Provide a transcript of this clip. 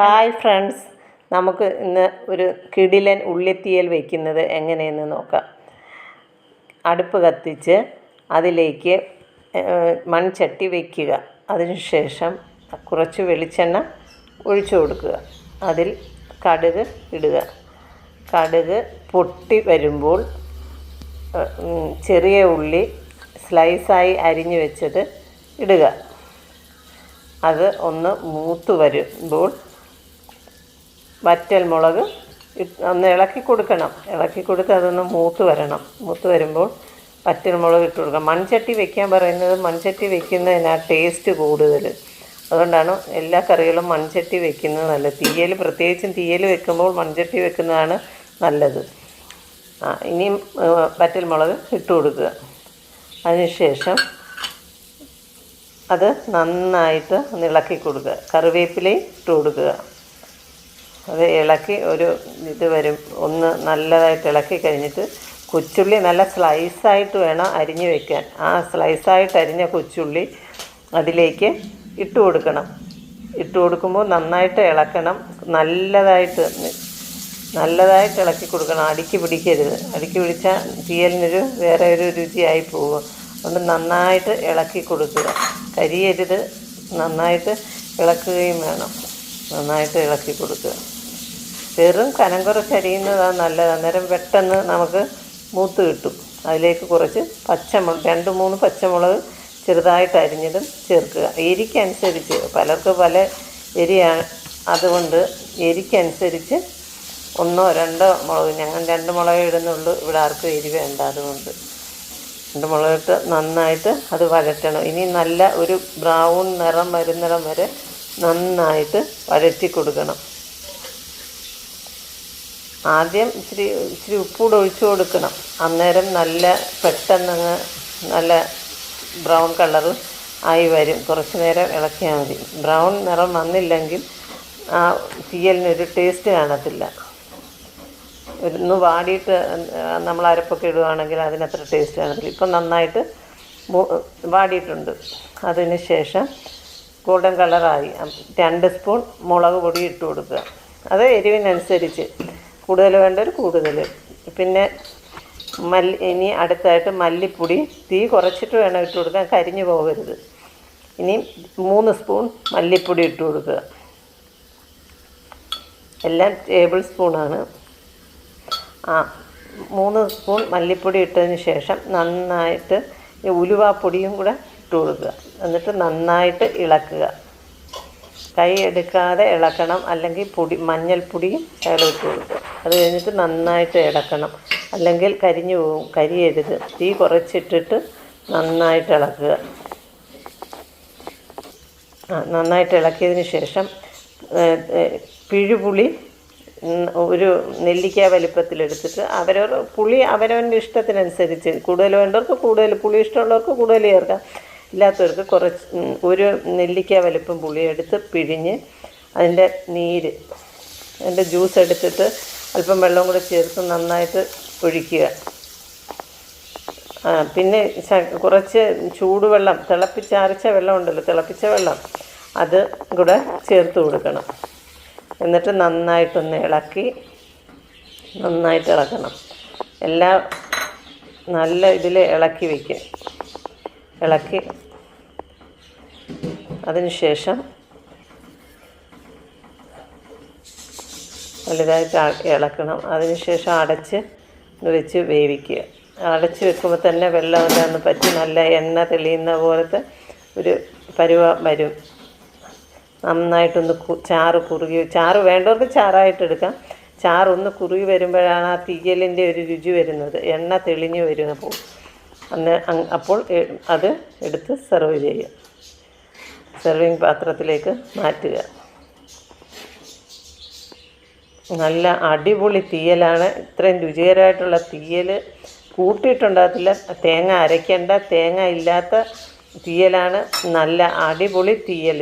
Hi friends. നമുക്ക് ഇന്ന് ഒരു കിടിലൻ ഉള്ളിത്തീയൽ വയ്ക്കുന്നത് എങ്ങനെയെന്ന് നോക്കാം. അടുപ്പ് കത്തിച്ച് അതിലേക്ക് മൺചട്ടി വയ്ക്കുക അതിനുശേഷം കുറച്ച് വെളിച്ചെണ്ണ ഒഴിച്ചു കൊടുക്കുക. അതിൽ കടുക് ഇടുക. കടുക് പൊട്ടി വരുമ്പോൾ ചെറിയ ഉള്ളി സ്ലൈസായി അരിഞ്ഞു വെച്ചത് ഇടുക. അത് ഒന്ന് മൂത്ത് വരുമ്പോൾ വറ്റൽ മുളക് ഒന്ന് ഇളക്കി കൊടുക്കണം. ഇളക്കി കൊടുത്ത് അതൊന്ന് മൂത്ത് വരണം. മൂത്ത് വരുമ്പോൾ വറ്റൽ മുളക് ഇട്ട് കൊടുക്കണം. മൺചട്ടി വെക്കാൻ പറയുന്നത് മൺചട്ടി വെക്കുന്നതിനാ ടേസ്റ്റ് കൂടുതൽ. അതുകൊണ്ടാണ് എല്ലാ കറികളും മൺചട്ടി വെക്കുന്നത് നല്ലത്. തീയൽ പ്രത്യേകിച്ചും തീയൽ വെക്കുമ്പോൾ മൺചട്ടി വെക്കുന്നതാണ് നല്ലത്. ആ ഇനിയും വറ്റൽ മുളക് ഇട്ട് കൊടുക്കുക. അതിനുശേഷം അത് നന്നായിട്ട് ഒന്ന് ഇളക്കി കൊടുക്കുക. കറിവേപ്പിലയും ഇട്ട് കൊടുക്കുക. അത് ഇളക്കി ഒരു ഇത് വരും. ഒന്ന് നല്ലതായിട്ട് ഇളക്കി കഴിഞ്ഞിട്ട് കൊച്ചുള്ളി നല്ല സ്ലൈസായിട്ട് വേണം അരിഞ്ഞു വെക്കാൻ. ആ സ്ലൈസായിട്ട് അരിഞ്ഞ കൊച്ചുള്ളി അതിലേക്ക് ഇട്ട് കൊടുക്കണം. ഇട്ട് കൊടുക്കുമ്പോൾ നന്നായിട്ട് ഇളക്കണം. നല്ലതായിട്ട് നല്ലതായിട്ട് ഇളക്കി കൊടുക്കണം. അടുക്കി പിടിക്കരുത്. അടുക്കി പിടിച്ചാൽ തീയലിനൊരു വേറെ ഒരു രുചിയായി പോകും. അതുകൊണ്ട് നന്നായിട്ട് ഇളക്കി കൊടുക്കുക. കരിയരുത്. നന്നായിട്ട് ഇളക്കുകയും വേണം. നന്നായിട്ട് ഇളക്കി കൊടുക്കുക. വെറും കനം കുറച്ച് അരിയുന്നതാണ് നല്ലത്. അന്നേരം പെട്ടെന്ന് നമുക്ക് മൂത്ത് കിട്ടും. അതിലേക്ക് കുറച്ച് പച്ചമുളക് രണ്ട് മൂന്ന് പച്ചമുളക് ചെറുതായിട്ട് അരിഞ്ഞതും ചേർക്കുക. എരിക്കനുസരിച്ച് പലർക്കും പല എരിയാണ്. അതുകൊണ്ട് എരിക്കനുസരിച്ച് ഒന്നോ രണ്ടോ മുളക് ഞങ്ങൾ രണ്ട് മുളക് ഇടുന്നുള്ളൂ. ഇവിടെ ആർക്കും എരി വേണ്ട അതുകൊണ്ട്. രണ്ട് മുളകിട്ട് നന്നായിട്ട് അത് വഴറ്റണം. ഇനി നല്ല ഒരു ബ്രൗൺ നിറം വരുന്നിടം വരെ നന്നായിട്ട് വഴറ്റി കൊടുക്കണം. ആദ്യം ഇച്ചിരി ഇച്ചിരി ഉപ്പൂടെ ഒഴിച്ചു കൊടുക്കണം. അന്നേരം നല്ല പെട്ടെന്നങ്ങ് നല്ല ബ്രൗൺ കളറ് ആയി വരും. കുറച്ച് നേരം ഇളക്കിയാൽ മതി. ബ്രൗൺ നിറം വന്നില്ലെങ്കിൽ ആ തീയലിനൊരു ടേസ്റ്റ് കാണത്തില്ല. ഒന്ന് വാടിയിട്ട് നമ്മൾ അരപ്പൊക്കെ ഇടുകയാണെങ്കിൽ അതിനത്ര ടേസ്റ്റ് കാണത്തില്ല. ഇപ്പം നന്നായിട്ട് വാടിയിട്ടുണ്ട്. അതിന് ശേഷം ഗോൾഡൻ കളറായി രണ്ട് സ്പൂൺ മുളക് പൊടി ഇട്ട് കൊടുക്കുക. അത് എരിവിനനുസരിച്ച്. കൂടുതൽ വേണ്ടവർ കൂടുതൽ. പിന്നെ മല്ലി ഇനി അടുത്തായിട്ട് മല്ലിപ്പൊടി തീ കുറച്ചിട്ട് വേണം ഇട്ട് കൊടുക്കാൻ കരിഞ്ഞു പോകരുത്. ഇനി മൂന്ന് സ്പൂൺ മല്ലിപ്പൊടി ഇട്ട് കൊടുക്കുക. എല്ലാം ടേബിൾ സ്പൂണാണ് ആ മൂന്ന് സ്പൂൺ മല്ലിപ്പൊടി ഇട്ടതിന് ശേഷം നന്നായിട്ട് ഈ ഉലുവാപ്പൊടിയും കൂടെ ഇട്ട് കൊടുക്കുക. എന്നിട്ട് നന്നായിട്ട് ഇളക്കുക. കൈ എടുക്കാതെ ഇളക്കണം. അല്ലെങ്കിൽ പൊടി മഞ്ഞൾപ്പൊടിയും ശകലം ഇട്ട് കൊടുക്കുക. അത് കഴിഞ്ഞിട്ട് നന്നായിട്ട് ഇളക്കണം. അല്ലെങ്കിൽ കരിഞ്ഞു പോകും കരിയരുത്. തീ കുറച്ചിട്ടിട്ട് നന്നായിട്ട് ഇളക്കുക. നന്നായിട്ട് ഇളക്കിയതിന് ശേഷം പിഴുപുളി ഒരു നെല്ലിക്ക വലിപ്പത്തിലെടുത്തിട്ട് അവരവർ പുളി അവരവന്റെ ഇഷ്ടത്തിനനുസരിച്ച് കൂടുതൽ വേണ്ടവർക്ക് കൂടുതൽ പുളി ഇഷ്ടമുള്ളവർക്ക് കൂടുതൽ ചേർക്കാം. ഇല്ലാത്തവർക്ക് കുറച്ച് ഒരു നെല്ലിക്ക വലിപ്പം പുളി എടുത്ത് പിഴിഞ്ഞ് അതിന്റെ നീര് അതിന്റെ ജ്യൂസ് എടുത്തിട്ട് അല്പം വെള്ളം കൂടെ ചേർത്ത് നന്നായിട്ട് ഒഴിക്കുക. പിന്നെ കുറച്ച് ചൂടുവെള്ളം തിളപ്പിച്ചാറിച്ച വെള്ളം ഉണ്ടല്ലോ തിളപ്പിച്ച വെള്ളം അത് കൂടെ ചേർത്ത് കൊടുക്കണം. എന്നിട്ട് നന്നായിട്ടൊന്ന് ഇളക്കി നന്നായിട്ട് ഇളക്കണം. എല്ലാ നല്ല ഇതിൽ ഇളക്കി വയ്ക്കുക. ഇളക്കി അതിന് വലുതായിട്ട് ഇളക്കണം. അതിനുശേഷം അടച്ച് വെച്ച് വേവിക്കുക. അടച്ച് വെക്കുമ്പോൾ തന്നെ വെള്ളം ഒന്ന് പറ്റി നല്ല എണ്ണ തെളിയുന്ന പോലത്തെ ഒരു പരുവ വരും. നന്നായിട്ടൊന്ന് ചാറ് കുറുകി ചാറ് വേണ്ടവർക്ക് ചാറായിട്ട് എടുക്കാം. ചാറൊന്ന് കുറുകി വരുമ്പോഴാണ് ആ തീയലിന്റെ ഒരു രുചി വരുന്നത്. എണ്ണ തെളിഞ്ഞു വരും അപ്പോൾ അന്ന് അപ്പോൾ അത് എടുത്ത് സെർവ് ചെയ്യുക. സെർവിങ് പാത്രത്തിലേക്ക് മാറ്റുക. നല്ല അടിപൊളി തീയലാണ്. ഇത്രയും രുചികരമായിട്ടുള്ള തീയൽ കൂട്ടിയിട്ടുണ്ടാകത്തില്ല. തേങ്ങ അരയ്ക്കേണ്ട തേങ്ങ ഇല്ലാത്ത തീയലാണ്. നല്ല അടിപൊളി തീയൽ